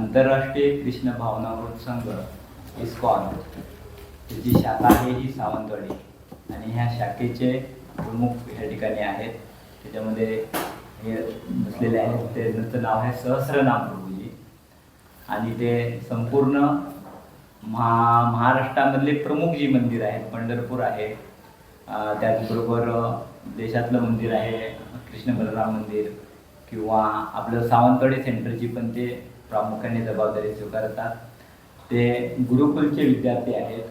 आंतरराष्ट्रीय कृष्ण भावनामृत संघ इस्कॉन त्याची शाखा आहे ही सावंतवाडी. आणि ह्या शाखेचे प्रमुख या ठिकाणी आहेत. त्याच्यामध्ये हे बसलेले आहेत. ते त्यांचं नाव आहे सहस्रनाम प्रभूजी. आणि ते संपूर्ण महा महाराष्ट्रामधले प्रमुख जी मंदिर आहेत पंढरपूर आहे त्याचबरोबर देशातलं मंदिर आहे कृष्ण बलराम मंदिर किंवा आपलं सावंतवाडी सेंटरची पण ते प्रामुख्याने जबाबदारी स्वीकारतात. ते गुरुकुलचे विद्यार्थी आहेत.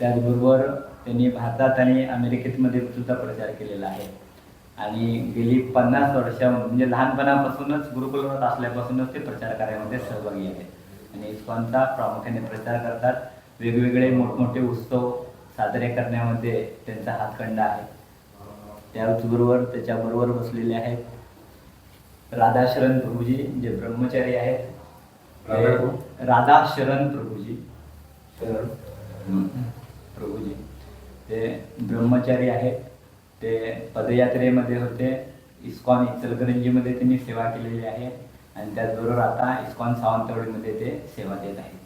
त्याचबरोबर त्यांनी भारतात आणि अमेरिकेमध्ये सुद्धा प्रचार केलेला आहे. आणि गेली पन्नास वर्ष म्हणजे लहानपणापासूनच गुरुकुलवर असल्यापासूनच ते प्रचार कार्यामध्ये सहभागी आहेत. आणि इस्कॉनचा प्रामुख्याने प्रचार करतात. वेगवेगळे मोठमोठे उत्सव साजरे करण्यामध्ये त्यांचा हातखंड आहे. त्याचबरोबर त्याच्याबरोबर बसलेले आहेत राधाशरण प्रभूजी जे ब्रह्मचारी आहेत. राधा शरण प्रभूजी. शरण? प्रभूजी. ते ब्रह्मचारी आहेत. ते पदयात्रेमध्ये होते. इस्कॉन इचलकरंजीमध्ये त्यांनी सेवा केलेली आहे. आणि त्याचबरोबर आता इस्कॉन सावंतवाडीमध्ये ते सेवा देत आहेत.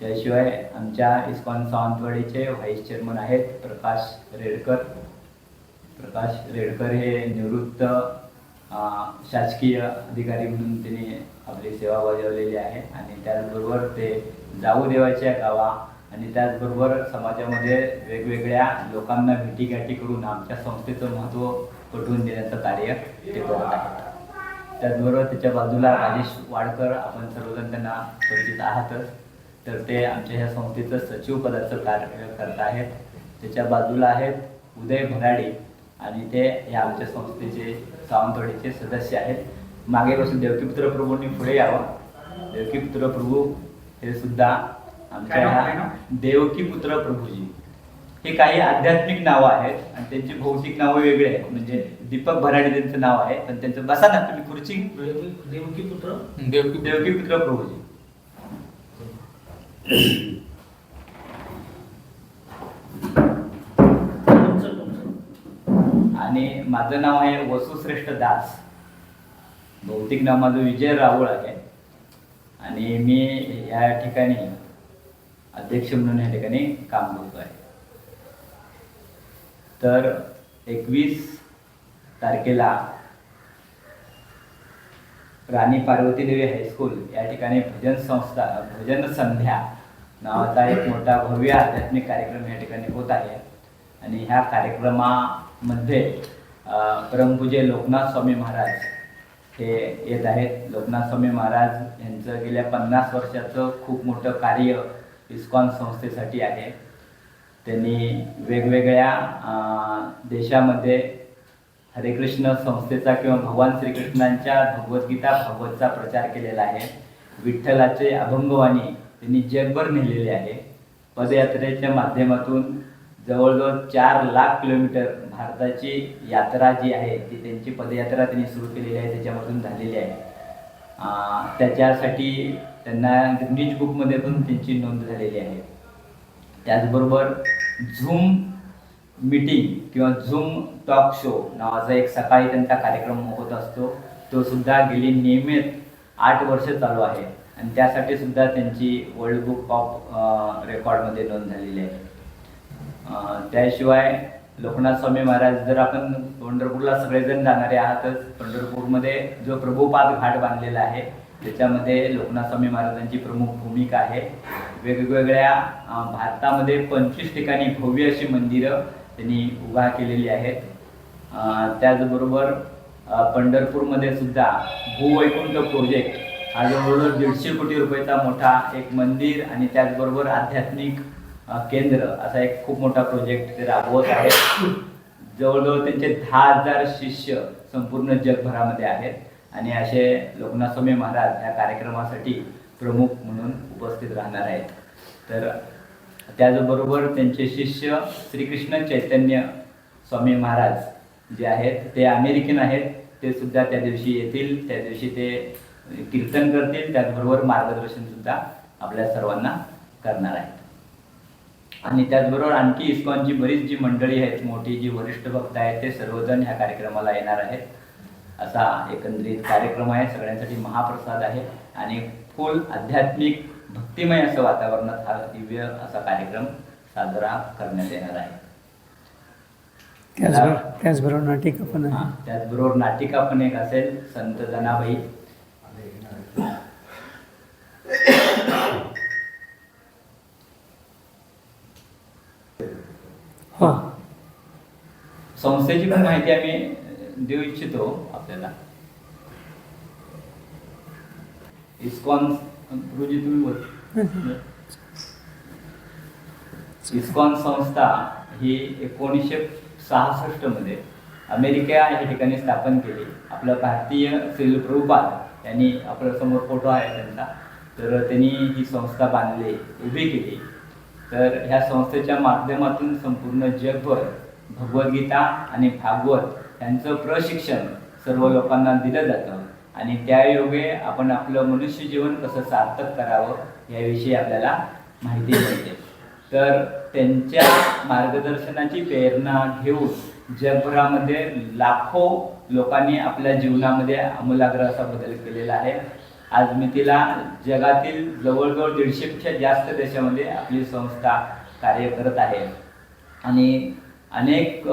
त्याशिवाय आमच्या इस्कॉन सावंतवाडीचे व्हाईस चेअरमन आहेत प्रकाश रेडकर. प्रकाश रेडकर हे निवृत्त शासकीय अधिकारी म्हणून त्यांनी आपली सेवा बजावलेली आहे आणि त्याचबरोबर ते जाऊ देवाच्या गावा आणि त्याचबरोबर समाजामध्ये वेगवेगळ्या लोकांना भेटीगाठी करून आमच्या संस्थेचं महत्त्व पटवून देण्याचं कार्य ते करत आहेत. त्याचबरोबर त्याच्या बाजूला राजेश वाडकर आपण सर्वजण त्यांना परिचित आहातच. तर ते आमच्या ह्या संस्थेचं सचिव पदाचं कार्य करत आहेत. त्याच्या बाजूला आहेत उदय भराडे आणि ते या आमच्या संस्थेचे सावंतवाडीचे सदस्य आहेत. मागे बसून देवकीपुत्र प्रभूंनी पुढे यावं. देवकीपुत्र प्रभू हे सुद्धा आमच्या ह्या? देवकीपुत्र प्रभूजी. हे काही आध्यात्मिक नावं आहेत आणि त्यांची भौतिक नावं वेगळी आहेत. म्हणजे दीपक भराडे त्यांचं नाव आहे पण त्यांचं बसा ना तुम्ही खुर्ची. देवकी पुत्र? देवकीपुत्र प्रभूजी. आणि माझं नाव आहे वसुश्रेष्ठ दास. भौतिक नाव माझं विजय राऊळ आहे. आणि मी या ठिकाणी अध्यक्ष म्हणून या ठिकाणी काम करतो आहे. तर एकवीस तारखेला राणी पार्वती देवी हायस्कूल या ठिकाणी भजन संस्था भजन संध्या नावाचा एक मोठा भव्य आध्यात्मिक कार्यक्रम या ठिकाणी होत आहे. आणि ह्या कार्यक्रमामध्ये परमपूजे लोकनाथ स्वामी महाराज हे येत आहेत. लोकनाथ स्वामी महाराज यांचं गेल्या पन्नास वर्षाचं खूप मोठं कार्य इस्कॉन संस्थेसाठी आहे. त्यांनी वेगवेगळ्या देशामध्ये हरे कृष्ण संस्थेचा किंवा भगवान श्रीकृष्णांच्या भगवद्गीता भगवतचा प्रचार केलेला आहे. विठ्ठलाचे अभंगवाणी त्यांनी जगभर नेलेले आहे. पदयात्रेच्या माध्यमातून जवळजवळ चार लाख किलोमीटर भारताची यात्रा जी आहे ती त्यांची पदयात्रा त्यांनी सुरू केलेली आहे त्याच्यामधून झालेली आहे. त्याच्यासाठी त्यांना गिनीज बुकमध्ये पण त्यांची नोंद झालेली आहे. त्याचबरोबर झूम मीटिंग किंवा झूम टॉक शो नावाचा एक सकाळी त्यांचा कार्यक्रम होत असतो. तो सुद्धा गेली नियमित आठ वर्ष चालू आहे. आणि त्यासाठी सुद्धा त्यांची वर्ल्ड बुक ऑफ रेकॉर्डमध्ये नोंद झालेली आहे. त्याशिवाय लोकनाथ स्वामी महाराज जर आपण पंढरपूरला सगळेजण जाणारे आहातच पंढरपूरमध्ये जो प्रभुपाद घाट बांधलेला आहे त्याच्यामध्ये लोकनाथ स्वामी महाराजांची प्रमुख भूमिका आहे. वेगवेगळ्या भारतामध्ये पंचवीस ठिकाणी भव्य अशी मंदिरं त्यांनी उभा केलेली आहेत. त्याचबरोबर पंढरपूरमध्ये सुद्धा भूवैकुंठ प्रोजेक्ट हा जवळजवळ दीडशे कोटी रुपयाचा मोठा एक मंदिर आणि त्याचबरोबर आध्यात्मिक केंद्र असा एक खूप मोठा प्रोजेक्ट ते राबवत आहेत जवळजवळ त्यांचे दहा हजार शिष्य संपूर्ण जगभरामध्ये आहेत. आणि असे लोकनाथ स्वामी महाराज या कार्यक्रमासाठी प्रमुख म्हणून उपस्थित राहणार आहेत. तर त्याचबरोबर त्यांचे शिष्य श्रीकृष्ण चैतन्य स्वामी महाराज जे आहेत ते अमेरिकन आहेत. ते सुद्धा त्या दिवशी येतील. त्या दिवशी ते कीर्तन करतील. त्याचबरोबर मार्गदर्शन सुद्धा आपल्या सर्वांना करणार आहेत. आणि त्याचबरोबर आणखी इस्कॉनची बरीच जी मंडळी आहेत मोठी जी वरिष्ठ भक्त आहेत ते सर्वजण ह्या कार्यक्रमाला येणार आहेत. असा एकंदरीत कार्यक्रम आहे सगळ्यांसाठी महाप्रसाद आहे आणि फुल आध्यात्मिक भक्तिमय असं वातावरणात हा दिव्य असा कार्यक्रम साजरा करण्यात येणार आहे. त्याचबरोबर नाटिका पण त्याचबरोबर नाटिका पण एक असेल संत जनाबाई. संस्थेची पण माहिती आम्ही देऊ इच्छितो आपल्याला. इस्कॉन गुरुजी तुम्ही बोल. इस्कॉन संस्था ही एकोणीसशे सहासष्टमध्ये अमेरिका या ठिकाणी स्थापन केली. आपलं भारतीय श्री प्रभुपाद यांनी आपल्यासमोर फोटो आहे त्यांचा. तर त्यांनी ही संस्था बांधली उभी केली. तर ह्या संस्थेच्या माध्यमातून संपूर्ण जगभर भगवद्गीता आणि भागवत यांचं प्रशिक्षण सर्व लोकांना दिलं जातं. आणि त्यायोगे आपण आपलं मनुष्य जीवन कसं सार्थक करावं याविषयी आपल्याला माहिती मिळते. तर त्यांच्या मार्गदर्शनाची प्रेरणा घेऊन जगभरामध्ये लाखो लोकांनी आपल्या जीवनामध्ये आमूलाग्र असा बदल केलेला आहे. आज मी तिला जगातील जवळजवळ दीडशेपेक्षा जास्त देशामध्ये आपली संस्था कार्य करत आहे. आणि अनेक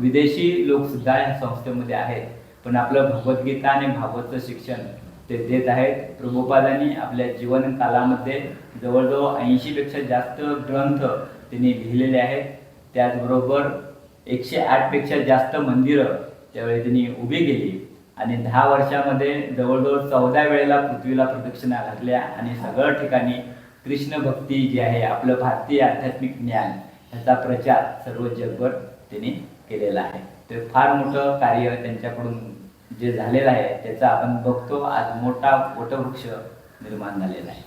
विदेशी लोकसुद्धा या संस्थेमध्ये आहेत. पण आपलं भगवद्गीता आणि भागवतचं शिक्षण ते देत आहेत. प्रभुपादांनी आपल्या जीवन कालामध्ये जवळजवळ ऐंशीपेक्षा जास्त ग्रंथ त्यांनी लिहिलेले आहेत. त्याचबरोबर एकशे आठपेक्षा जास्त मंदिरं त्यावेळी त्यांनी उभी केली. आणि दहा वर्षामध्ये जवळजवळ चौदा वेळेला पृथ्वीला प्रदक्षिणा घातल्या आणि सगळं ठिकाणी कृष्ण भक्ती जी आहे आपलं भारतीय आध्यात्मिक ज्ञान ह्याचा प्रचार सर्व जगभर त्यांनी केलेला आहे. ते फार मोठं कार्य त्यांच्याकडून जे झालेलं आहे त्याचा आपण बघतो आज मोठा वटवृक्ष निर्माण झालेला आहे.